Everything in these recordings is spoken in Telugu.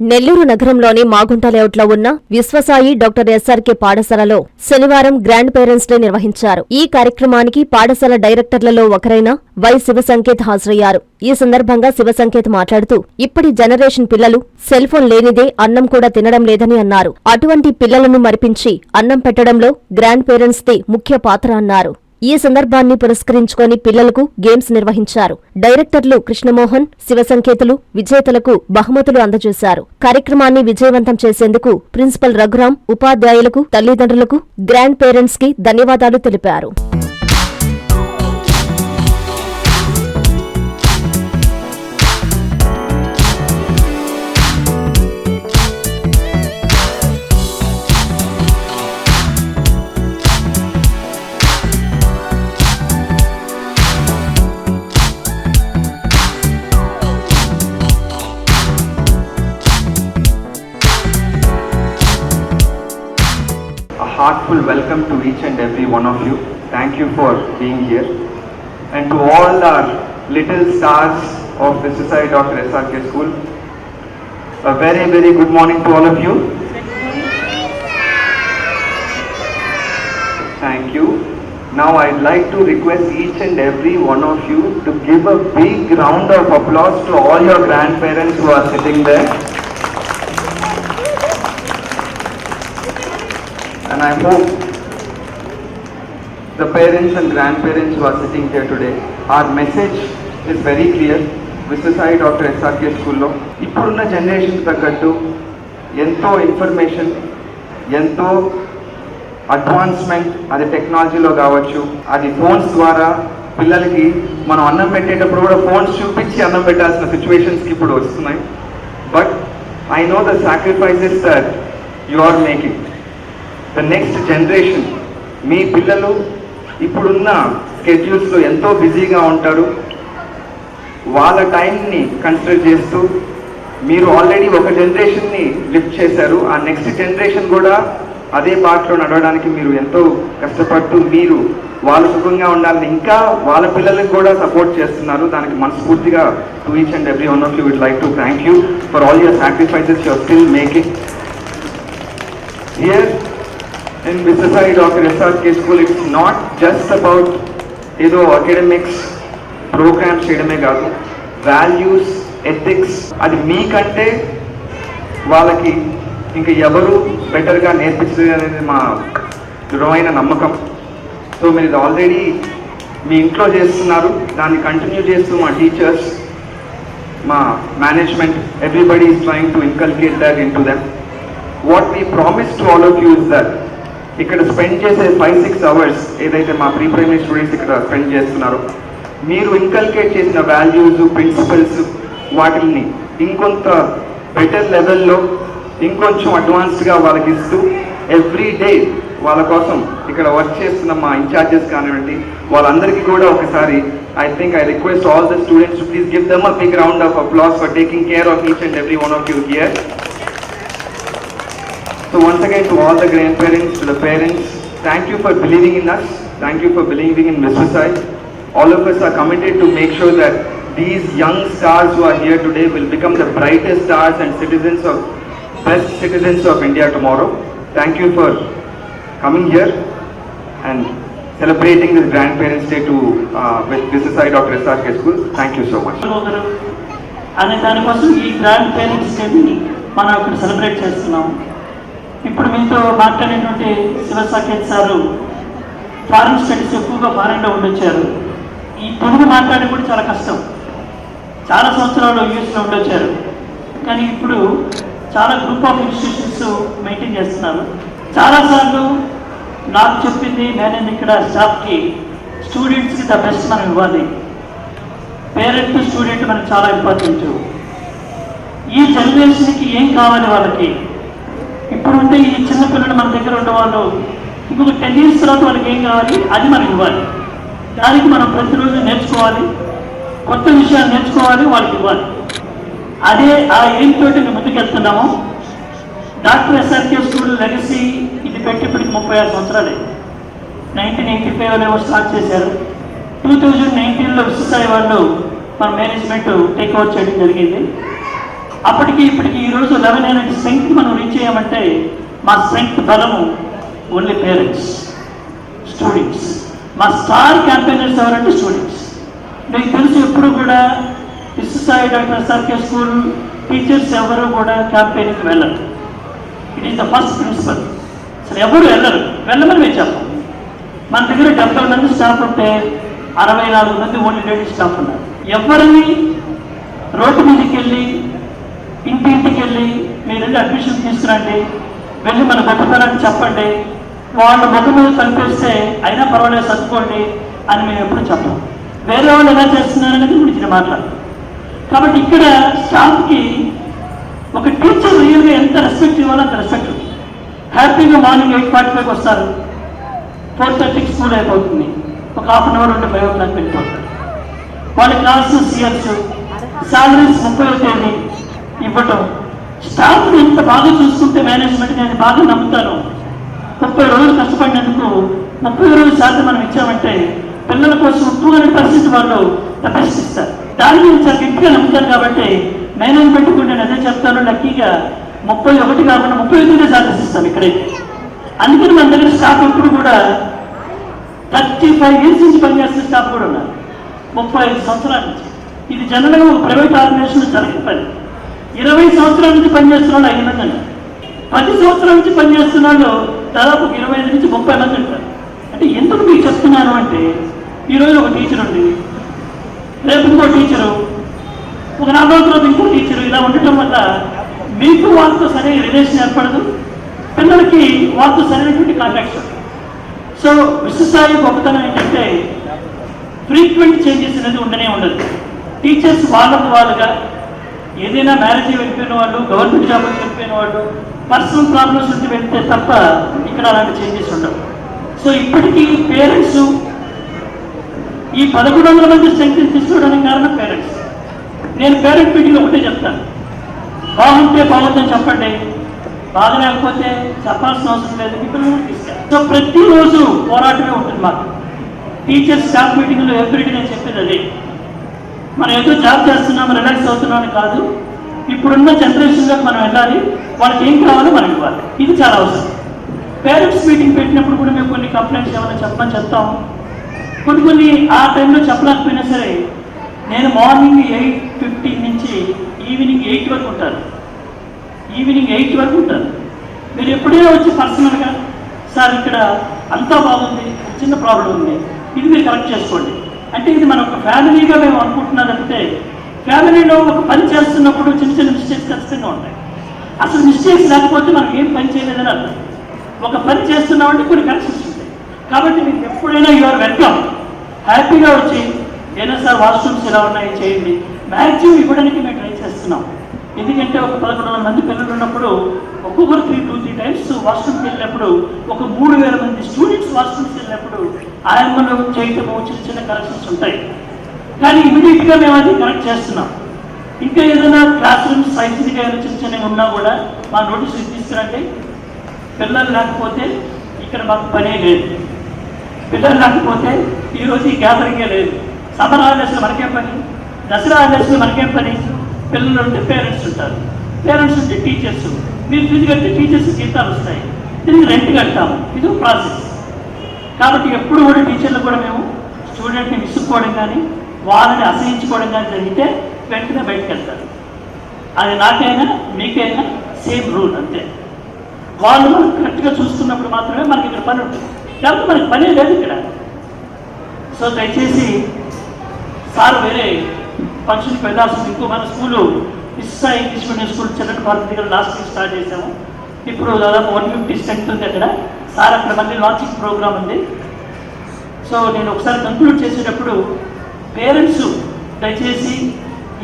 నెల్లూరు నగరంలోని మాగుంట లేఅవుట్లో ఉన్న విశ్వసాయి డాక్టర్ ఎస్ఆర్కే పాఠశాలలో శనివారం గ్రాండ్ పేరెంట్స్ డే నిర్వహించారు. ఈ కార్యక్రమానికి పాఠశాల డైరెక్టర్లలో ఒకరైన వై శివసంకేత్ హాజరయ్యారు. ఈ సందర్భంగా శివసంకేత్ మాట్లాడుతూ ఇప్పటి జనరేషన్ పిల్లలు సెల్ ఫోన్ లేనిదే అన్నం కూడా తినడం లేదని అన్నారు. అటువంటి పిల్లలను మరిపించి అన్నం పెట్టడంలో గ్రాండ్ పేరెంట్స్ ది ముఖ్య పాత్ర అన్నారు. ఈ సందర్భాన్ని పురస్కరించుకొని పిల్లలకు గేమ్స్ నిర్వహించారు. డైరెక్టర్లు కృష్ణమోహన్ శివసంకేతులు విజేతలకు బహుమతులు అందజేశారు. కార్యక్రమాన్ని విజయవంతం చేసేందుకు ప్రిన్సిపల్ రఘురాం ఉపాధ్యాయులకు తల్లిదండ్రులకు గ్రాండ్ పేరెంట్స్కి ధన్యవాదాలు తెలిపారు. Heartful welcome to each and every one of you. Thank you for being here. And to all our little stars of the Society Dr. SRK School, a very, very good morning to all of you. Thank you. Now I'd like to request each and every one of you to give a big round of applause to all your grandparents who are sitting there. And I hope the parents and grandparents who are sitting here today, our message is very clear. Viswasai doctor SRK స్కూల్లో ఇప్పుడున్న జనరేషన్ తగ్గట్టు ఎంతో ఇన్ఫర్మేషన్ ఎంతో అడ్వాన్స్మెంట్ అది టెక్నాలజీలో కావచ్చు అది ఫోన్స్ ద్వారా పిల్లలకి మనం అన్నం పెట్టేటప్పుడు కూడా ఫోన్స్ చూపించి అన్నం పెట్టాల్సిన సిచ్యువేషన్స్కి ఇప్పుడు వస్తున్నాయి. But I know the sacrifices that you are making the next generation మీ పిల్లలు ఇప్పుడున్న స్కెడ్యూల్స్లో ఎంతో బిజీగా ఉంటారు. వాళ్ళ టైంని కన్సిడర్ చేస్తూ మీరు ఆల్రెడీ ఒక జనరేషన్ని లిఫ్ట్ చేశారు. ఆ నెక్స్ట్ జనరేషన్ కూడా అదే పాటలో నడవడానికి మీరు ఎంతో కష్టపడుతూ మీరు వాళ్ళ సుఖంగా ఉండాలని ఇంకా వాళ్ళ పిల్లలకు కూడా సపోర్ట్ చేస్తున్నారు. దానికి మనస్ఫూర్తిగా to each and every one of you we'd like to thank you for all your sacrifices you're still making here in Visasai doctor SR School, it's not just about ఏదో అకాడమిక్స్ ప్రోగ్రామ్స్ చేయడమే కాదు వాల్యూస్ ఎథిక్స్ అది మీకంటే వాళ్ళకి ఇంకా ఎవరు బెటర్గా నేర్పించలేదు అనేది మా దృఢమైన నమ్మకం. సో మీరు ఇది ఆల్రెడీ మీ ఇంట్లో చేస్తున్నారు దాన్ని కంటిన్యూ చేస్తూ మా టీచర్స్ మా management everybody is trying to inculcate that into them what we promise to all of you is that ఇక్కడ స్పెండ్ చేసే ఫైవ్ సిక్స్ అవర్స్ ఏదైతే మా ప్రీ ప్రైమరీ స్టూడెంట్స్ ఇక్కడ స్పెండ్ చేస్తున్నారో మీరు ఇన్కల్కేట్ చేసిన వాల్యూస్ ప్రిన్సిపల్స్ వాటిని ఇంకొంత బెటర్ లెవెల్లో ఇంకొంచెం అడ్వాన్స్డ్గా వాళ్ళకి ఇస్తూ ఎవ్రీ డే వాళ్ళ కోసం ఇక్కడ వర్క్ చేస్తున్న మా ఇన్ఛార్జెస్ కానివ్వండి వాళ్ళందరికీ కూడా ఒకసారి I think I request all the students please give them a big round of applause for taking care of each and every one of you here So once again to all the grandparents, to the parents, thank you for believing in us. Thank you for believing in Viswasai. All of us are committed to make sure that these young stars who are here today will become the brightest stars and citizens of best citizens of India tomorrow. Thank you for coming here and celebrating this Grandparents Day to uh, with Viswasai Dr. SRK School. Thank you so much. ఒకరు అనే దానికోసం ఈ గ్రాండ్ పేరెంట్స్ డేని మనం ఇక్కడ సెలబ్రేట్ చేస్తున్నాం ఇప్పుడు మీతో మాట్లాడినటువంటి శివసాకేత్ సారు ఫారెన్ స్టడీస్ ఎక్కువగా ఫారెన్లో ఉండొచ్చారు. ఈ తెలుగు మాట్లాడడం కూడా చాలా కష్టం. చాలా సంవత్సరాలు యూఎస్లో ఉండొచ్చారు. కానీ ఇప్పుడు చాలా గ్రూప్ ఆఫ్ ఇన్స్టిట్యూషన్స్ మెయింటైన్ చేస్తున్నారు. చాలాసార్లు నాకు చెప్పింది నేను ఇక్కడ స్టాఫ్కి స్టూడెంట్స్కి ద బెస్ట్ మనం ఇవ్వాలి. పేరెంట్ స్టూడెంట్ మనకు చాలా ఇంపార్టెంట్ ఈ జనరేషన్కి ఏం కావాలి వాళ్ళకి? ఇప్పుడు ఉంటే ఈ చిన్న పిల్లలు మన దగ్గర ఉన్న వాళ్ళు ఇంకొక టెన్ ఇయర్స్ తర్వాత వాళ్ళకి ఏం కావాలి? అది మనం ఇవ్వాలి. దానికి మనం ప్రతిరోజు నేర్చుకోవాలి. కొత్త విషయాలు నేర్చుకోవాలి వాళ్ళకి ఇవ్వాలి. అదే ఆ ఏం తోటి మేము ముందుకెళ్తున్నాము. డాక్టర్ ఎస్ఆర్కే స్కూల్ లెగసీ ఇది పెట్టి ఇప్పటికి ముప్పై ఆరు సంవత్సరాలే. నైన్టీన్ ఎయిటీ ఫైవ్లో స్టార్ట్ చేశారు. టూ థౌజండ్ నైన్టీన్లో విశ్వసాయి వాళ్ళు మన మేనేజ్మెంట్ టేక్ ఓవర్ చేయడం జరిగింది. అప్పటికి ఇప్పటికి ఈ రోజు లెవెన్ అనే స్ట్రెంగ్త్ మనం రీచ్ చేయమంటే మా స్ట్రెంగ్త్ బలము ఓన్లీ పేరెంట్స్ స్టూడెంట్స్ మా స్టార్ క్యాంపెయినర్స్ ఎవరంటే స్టూడెంట్స్ మీకు తెలుసు ఎప్పుడు కూడా Viswasai doctor SRK school teachers ఎవరు కూడా క్యాంపెయిన్కి వెళ్ళరు. It is the first principle అసలు ఎవరు వెళ్ళరు? వెళ్ళమని మేము చెప్పాం. మన దగ్గర డెబ్బై మంది స్టాఫ్ ఉంటే అరవై నాలుగు మంది ఓన్లీ లేడీస్ స్టాఫ్ ఉన్నారు. ఎవరిని రోడ్డు మీదకి వెళ్ళి వెళ్ళి మీరు వెళ్ళి అడ్మిషన్ తీసుకురండి వెళ్ళి మన గొప్పతనాన్ని చెప్పండి. వాళ్ళ ముఖం మీద కనిపిస్తే అయినా పర్వాలేదు చదువుకోండి అని మేము ఎప్పుడు చెప్పం. వేరే వాళ్ళు ఎలా చేస్తున్నారనేది గురించి నేను మాట్లాడతాను కాబట్టి ఇక్కడ స్టాఫ్కి ఒక టీచర్ రియల్గా ఎంత రెస్పెక్ట్ ఇవ్వాలో అంత రెస్పెక్ట్ హ్యాపీగా మార్నింగ్ ఎయిట్ ఫార్టీ ఫైవ్ వస్తారు ఫోర్ థర్టీకి స్కూల్ అయిపోతుంది. ఒక హాఫ్ అన్ అవర్ ఉంటే ఫైవ్ దానికి వెళ్ళిపోతారు వాళ్ళ క్లాస్ సియర్స్ శాలరీస్ ముప్పై తేదీ ఇవ్వటం స్టాఫ్ ఎంత బాగా చూసుకుంటే మేనేజ్మెంట్ నేను బాగా నమ్ముతాను ముప్పై రోజులు కష్టపడినందుకు ముప్పై రోజుల శాతం మనం ఇచ్చామంటే పిల్లల కోసం టూ హండ్రెడ్ వాళ్ళు ప్రదర్శిస్తారు దాని నేను చాలా గట్టిగా నమ్ముతాను కాబట్టి మేనేజ్మెంట్ కూడా నేను అదే చెప్తాను లక్కీగా ముప్పై ఒకటి కాకుండా ముప్పై ఎనిమిది సాధిస్తాం ఇక్కడైతే అందుకని మన దగ్గర స్టాఫ్ ఇప్పుడు కూడా థర్టీ ఫైవ్ ఇయర్స్ నుంచి పనిచేస్తున్న స్టాఫ్ కూడా ఉన్నారు. ముప్పై ఐదు సంవత్సరాల నుంచి. ఇది జనరల్గా ఒక ప్రైవేట్ ఆర్గనైజేషన్ జరిగిన పని. ఇరవై సంవత్సరాల నుంచి పనిచేస్తున్నాడు ఐదు మంది పది సంవత్సరాల నుంచి పనిచేస్తున్నాడు దాదాపు ఇరవై ఐదు నుంచి ముప్పై మంది ఉంటారు. అంటే ఎందుకు మీకు చెప్తున్నాను అంటే ఈరోజు ఒక టీచర్ ఉంది. రేపు ఇంకో టీచరు ఒక నాలుగు రోజుల తర్వాత ఇంకో టీచరు ఇలా ఉండటం వల్ల మీకు వాళ్ళతో సరైన రిలేషన్ ఏర్పడదు. పిల్లలకి వాళ్ళతో సరైనటువంటి కాంటాక్ట్స్ సో విశ్వసాయి గొప్పతనం ఏంటంటే ఫ్రీక్వెంట్ చేంజెస్ అనేది ఉండనే ఉండదు. టీచర్స్ వాళ్ళకు వాళ్ళుగా ఏదైనా మ్యారేజ్ వెళ్ళిపోయిన వాళ్ళు గవర్నమెంట్ జాబ్ వెళ్ళిపోయిన వాళ్ళు పర్సనల్ ప్రాబ్లమ్స్ ఉంటే వెళ్తే తప్ప ఇక్కడ అలాంటి చేంజెస్ ఉండవు. సో ఇప్పటికీ పేరెంట్స్ ఈ పదకొండు వందల మంది స్ట్రెంగ్త్ తీసుకోవడానికి కారణం పేరెంట్స్ నేను పేరెంట్ మీటింగ్ ఒకటే చెప్తాను. బాగుంటే బాగుందని చెప్పండి. బాగా లేకపోతే చెప్పాల్సిన అవసరం లేదు. మీ పిల్లలు తీసుకెళ్ళి సో ప్రతిరోజు పోరాటమే ఉంటుంది మాకు. టీచర్స్ స్టాఫ్ మీటింగ్లో ఎవ్రీడే నేను చెప్పేది అదే. మనం ఏదో జాబ్ చేస్తున్నాం రిలాక్స్ అవుతున్నామని కాదు. ఇప్పుడున్న జనరేషన్లోకి మనం వెళ్ళాలి. వాళ్ళకి ఏం కావాలో మనం ఇవ్వాలి. ఇది చాలా అవసరం. పేరెంట్స్ మీటింగ్ పెట్టినప్పుడు కూడా మేము కొన్ని కంప్లైంట్స్ ఏమైనా చెప్పమని చెప్తాము. కొన్ని కొన్ని ఆ టైంలో చెప్పలేకపోయినా సరే నేను మార్నింగ్ ఎయిట్ ఫిఫ్టీన్ నుంచి ఈవినింగ్ ఎయిట్ వరకు ఉంటాను. ఈవినింగ్ ఎయిట్ వరకు ఉంటాను. మీరు ఎప్పుడైనా వచ్చి పర్సనల్గా సార్ ఇక్కడ అంతా బాగుంది చిన్న ప్రాబ్లం ఉంది. ఇది మీరు కరెక్ట్ చేసుకోండి. అంటే ఇది మన ఒక ఫ్యామిలీగా మేము అనుకుంటున్నారంటే ఫ్యామిలీలో ఒక పని చేస్తున్నప్పుడు చిన్న చిన్న మిస్టేక్స్ ఖచ్చితంగా ఉంటాయి. అసలు మిస్టేక్స్ లేకపోతే మనం ఏం పని చేయలేదని అర్థం. ఒక పని చేస్తున్నామంటే కొన్ని కరెక్షన్స్ ఉంటాయి. కాబట్టి మీకు ఎప్పుడైనా యువర్ వెల్కమ్ హ్యాపీగా వచ్చి ఏదైనా సార్ వాష్రూమ్స్ ఎలా ఉన్నాయి చేయండి. మ్యాక్సిమం ఇవ్వడానికి మేము ట్రై చేస్తున్నాం. ఎందుకంటే ఒక పదకొండు వందల మంది పిల్లలు ఉన్నప్పుడు ఒక్కొక్కరు త్రీ టూ త్రీ టైమ్స్ వాష్రూమ్కి వెళ్ళినప్పుడు ఒక మూడు వేల మంది స్టూడెంట్స్ వాష్రూమ్కి వెళ్ళినప్పుడు ఆయమ్మలు చేయటము చిన్న చిన్న కరెక్షన్స్ ఉంటాయి. కానీ ఇమీడియట్గా మేము అది కరెక్ట్ చేస్తున్నాం. ఇంకా ఏదైనా క్లాస్ రూమ్స్ సైన్స్ ఏమైనా చిన్న ఉన్నా కూడా మా నోటీస్ తీసుకురండి. పిల్లలు లేకపోతే ఇక్కడ మాకు పనే లేదు. పిల్లలు లేకపోతే ఈరోజు ఈ గ్యాదరింగే లేదు. సమ్మర్ హాలిడేస్లో మనకేం పని? దసరా హాలిడేస్లో మనకేం పని? పిల్లలు ఉంటే పేరెంట్స్ ఉంటారు. పేరెంట్స్ ఉంటే టీచర్స్ మీరు ఫీజు కడితే టీచర్స్ జీతాలు వస్తాయి. తిరిగి రెంట్ కట్టాము ఇది ప్రాసెస్ కాబట్టి ఎప్పుడు కూడా టీచర్లు కూడా మేము స్టూడెంట్ని విసుక్కోవడం కానీ వాళ్ళని అసహించుకోవడం కానీ జరిగితే వెంటనే బయటకు వెళ్తారు. అది నాకైనా మీకైనా సేమ్ రూల్ అంతే. వాళ్ళు మనం కరెక్ట్గా చూసుకున్నప్పుడు మాత్రమే మనకి ఇక్కడ పని ఉంటుంది. కాబట్టి మనకి పనే లేదు ఇక్కడ. సో దయచేసి సార్ వేరే ఫంక్షన్కి వెళ్ళాల్సింది ఇంకో మన school Issa English medium school చిన్న భారత దగ్గర లాస్ట్ వీక్ స్టార్ట్ చేసాము ఇప్పుడు దాదాపు వన్ ఫిఫ్టీ స్ట్రెంత్ ఉంది అక్కడ. సార్ అక్కడ మళ్ళీ లాంచింగ్ ప్రోగ్రామ్ ఉంది. సో నేను ఒకసారి కంక్లూడ్ చేసేటప్పుడు పేరెంట్స్ దయచేసి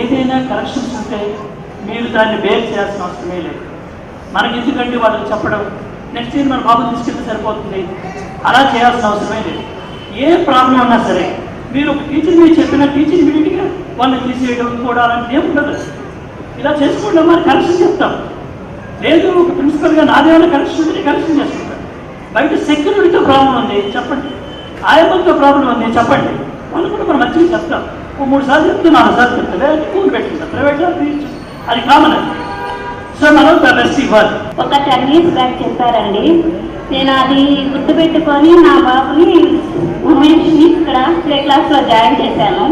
ఏదైనా కరెక్షన్స్ ఉంటే మీరు దాన్ని బేర్ చేయాల్సిన అవసరమే లేదు. మనకి ఎందుకంటే వాళ్ళకి చెప్పడం నెక్స్ట్ ఇయర్ మన బాబు తీసుకెళ్తే సరిపోతుంది. అలా చేయాల్సిన అవసరమే లేదు. ఏ ప్రాబ్లం ఉన్నా సరే మీరు ఒక టీచర్ మీరు చెప్పిన టీచర్ ఇమీడియట్గా వాళ్ళని తీసేయడం కూడా అలాంటిది ఏమి ఉండదు. ఇలా చేసుకోవడం మరి కరెక్షన్ చెప్తాం లేదు ఒక ప్రిన్సిపల్గా నాదేమైనా కరెక్షన్ ఉంటే కరెక్షన్ చేస్తాం. బయట సెక్యూరిటీతో ప్రాబ్లం ఉంది చెప్పండి. ఆయమ్మతో ప్రాబ్లం ఉంది చెప్పండి. వాళ్ళు కూడా మనం మంచిగా చెప్తాం. ఓ మూడు సార్లు చెప్తే నాలుగు సార్లు చెప్తా లేదంటే కూలి పెట్టుకుంటాం ప్రైవేట్లో అది కామన్ సో మనం ద బెస్ట్ ఇవ్వాలి. ఒక టెన్ ఇయర్స్ బ్యాక్ చెప్పారండి. నేను అది గుర్తుపెట్టుకొని నా బాబుని ఉమేష్ని ఇక్కడ ప్లే క్లాస్లో జాయిన్ చేశాను.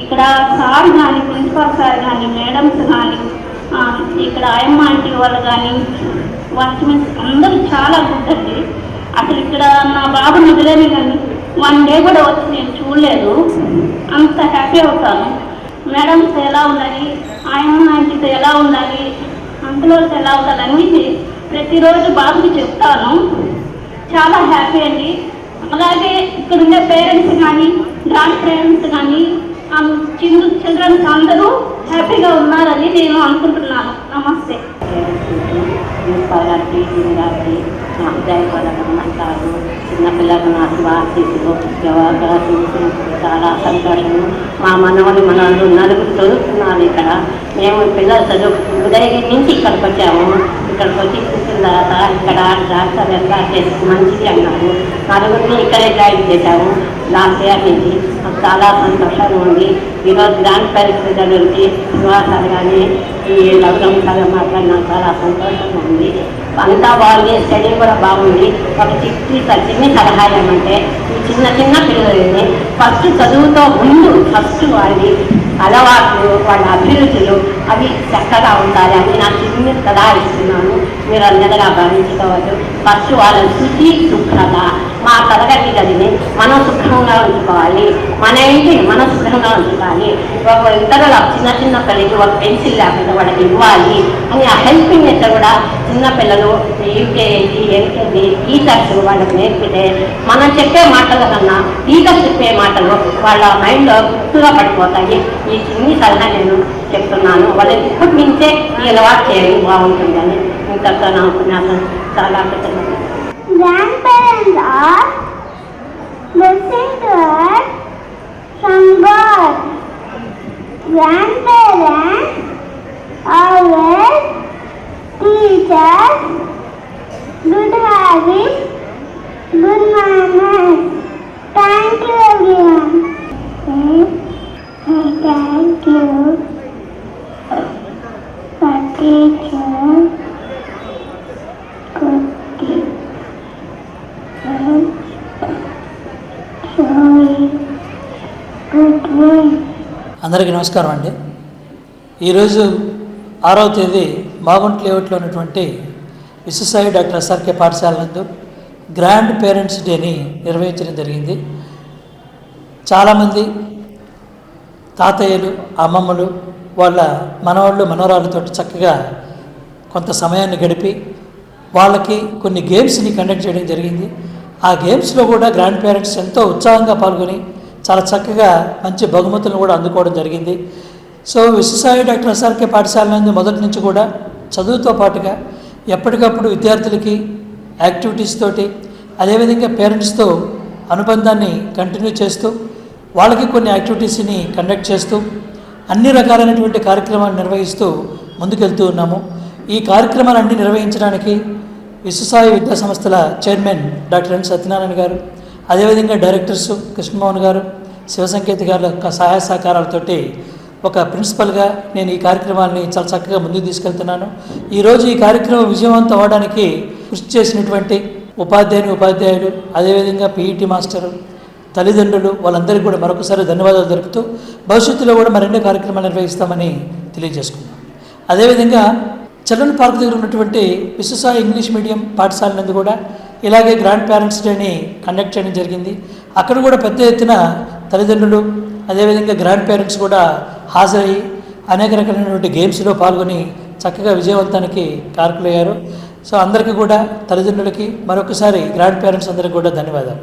ఇక్కడ సార్ కానీ ప్రిన్సిపాల్ సార్ కానీ మేడమ్స్ కానీ ఇక్కడ ఆయమ్మ ఆంటీ వాళ్ళు కానీ వాచ్మెన్స్ అందరూ చాలా గుడ్ అండి. అసలు ఇక్కడ నా బాబుని వదిలేని కానీ వన్ డే కూడా వచ్చి నేను చూడలేదు. అంత హ్యాపీ అవుతాను. మేడమ్స్ ఎలా ఉండాలి ఆయమ్మ ఆంటీతో ఎలా ఉండాలి అంకులతో ఎలా ఉండాలి అన్నీ ప్రతిరోజు బాబుకి చెప్తాను. చాలా హ్యాపీ అండి. అలాగే ఇక్కడ ఉండే పేరెంట్స్ కానీ గ్రాండ్ పేరెంట్స్ కానీ చిన్న చిల్డ్రన్స్ అందరూ హ్యాపీగా ఉన్నారని నేను అనుకుంటున్నాను. నమస్తే. ప్రిన్సిపాల్ గారికి డీన్ గారికి చిన్నపిల్లలకు నా చూసినప్పుడు చాలా సంతోషము మా మనవని మనవాళ్ళు నలుగురు చదువుతున్నారు ఇక్కడ. మేము పిల్లలు చదువు ఉదయం నుంచి ఇక్కడికి వచ్చాము. ఇక్కడికి వచ్చి చూసిన తర్వాత ఇక్కడ డాక్టర్ ఎట్లా చేసి మంచిది అన్నారు నలుగురిని ఇక్కడే జాయిన్ చేశాము. లాస్ట్ ఇయర్ నుంచి మాకు చాలా సంతోషంగా ఉంది. ఈరోజు గ్రాండ్ పేరెంట్స్ గురించి శ్రీనివాసాలు కానీ ఈ లగ్నం సార్ నాకు చాలా సంతోషంగా ఉంది. అంతా బాగుంది స్టడీ కూడా బాగుంది. ఒక సిక్స్టీ చిన్ని సలహా ఏమంటే ఈ చిన్న చిన్న పిల్లలని ఫస్ట్ చదువుతో ముందు ఫస్ట్ వాళ్ళని అలవాట్లు వాళ్ళ అభిరుచులు అవి చక్కగా ఉండాలి. అని నా చిన్న సలహా ఇస్తున్నాను మీరు అందరిగా భావించుకోవచ్చు ఫస్ట్ వాళ్ళ శుచి శుభ్రత మా తరగతి గదిని మనం శుభ్రంగా ఉంచుకోవాలి. మన ఇంటిని మనం శుభ్రంగా ఉంచుకోవాలి. ఒక ఇతరుల చిన్న చిన్న పిల్లలకి ఒక పెన్సిల్ లేకుండా వాళ్ళకి ఇవ్వాలి. అని ఆ హెల్పింగ్ నేచర్ కూడా చిన్న పిల్లలు యూకేజీ ఎల్కేజీ టీచర్స్ వాళ్ళకి నేర్పితే మనం చెప్పే మాటల కన్నా టీచర్స్ చెప్పే మాటలు వాళ్ళ మైండ్లో గుర్తుగా పడిపోతాయి. ఈ చిన్ని సలహా నేను చెప్తున్నాను. వాళ్ళకి ఇప్పటి నుంచే ఈ అలవాటు చేయాలి బాగుంటుందని. करता ना अपना साला के चलना Grandparents are listening to us from God. Grandparents always teach us good habits, good manners. Thank you everyone. Thank you for teaching అందరికీ నమస్కారం అండి. ఈరోజు ఆరవ తేదీ మాగుంట్ లేఅవుట్లో ఉన్నటువంటి విశ్వసాయి డాక్టర్ ఎస్ఆర్కే పాఠశాల నందు గ్రాండ్ పేరెంట్స్ డేని నిర్వహించడం జరిగింది. చాలామంది తాతయ్యలు అమ్మమ్మలు వాళ్ళ మనవాళ్ళు మనవరాళ్ళతో చక్కగా కొంత సమయాన్ని గడిపి వాళ్ళకి కొన్ని గేమ్స్ని కండక్ట్ చేయడం జరిగింది. ఆ గేమ్స్లో కూడా గ్రాండ్ పేరెంట్స్ ఎంతో ఉత్సాహంగా పాల్గొని చాలా చక్కగా మంచి బహుమతులను కూడా అందుకోవడం జరిగింది. సో విశ్వసాయి డాక్టర్ ఎస్ఆర్కే పాఠశాల నుండి మొదటి నుంచి కూడా చదువుతో పాటుగా ఎప్పటికప్పుడు విద్యార్థులకి యాక్టివిటీస్ తోటి అదేవిధంగా పేరెంట్స్తో అనుబంధాన్ని కంటిన్యూ చేస్తూ వాళ్ళకి కొన్ని యాక్టివిటీస్ని కండక్ట్ చేస్తూ అన్ని రకాలైనటువంటి కార్యక్రమాలు నిర్వహిస్తూ ముందుకెళ్తూ ఉన్నాము. ఈ కార్యక్రమాలన్నీ నిర్వహించడానికి విశ్వసాయి విద్యా సంస్థల చైర్మన్ డాక్టర్ ఎన్ సత్యనారాయణ గారు అదేవిధంగా డైరెక్టర్స్ కృష్ణమోహన్ గారు శివసంకేత్ గారు సహాయ సహకారాలతోటి ఒక ప్రిన్సిపల్గా నేను ఈ కార్యక్రమాన్ని చాలా చక్కగా ముందుకు తీసుకెళ్తున్నాను. ఈరోజు ఈ కార్యక్రమం విజయవంతం అవ్వడానికి కృషి చేసినటువంటి ఉపాధ్యాయుని ఉపాధ్యాయులు అదేవిధంగా పీఈటీ మాస్టరు తల్లిదండ్రులు వాళ్ళందరికీ కూడా మరొకసారి ధన్యవాదాలు జరుపుతూ భవిష్యత్తులో కూడా మరెన్నో కార్యక్రమాలు నిర్వహిస్తామని తెలియజేసుకున్నాం అదేవిధంగా చిల్డ్రన్ పార్క్ దగ్గర ఉన్నటువంటి విశ్వసాయి ఇంగ్లీష్ మీడియం పాఠశాల నందు కూడా ఇలాగే గ్రాండ్ పేరెంట్స్ డేని కండక్ట్ చేయడం జరిగింది. అక్కడ కూడా పెద్ద ఎత్తున తల్లిదండ్రులు అదేవిధంగా గ్రాండ్ పేరెంట్స్ కూడా హాజరయ్యి అనేక రకాలైనటువంటి గేమ్స్లో పాల్గొని చక్కగా విజయవంతానికి కారకులయ్యారు. సో అందరికీ కూడా తల్లిదండ్రులకి మరొకసారి గ్రాండ్ పేరెంట్స్ అందరికీ కూడా ధన్యవాదాలు.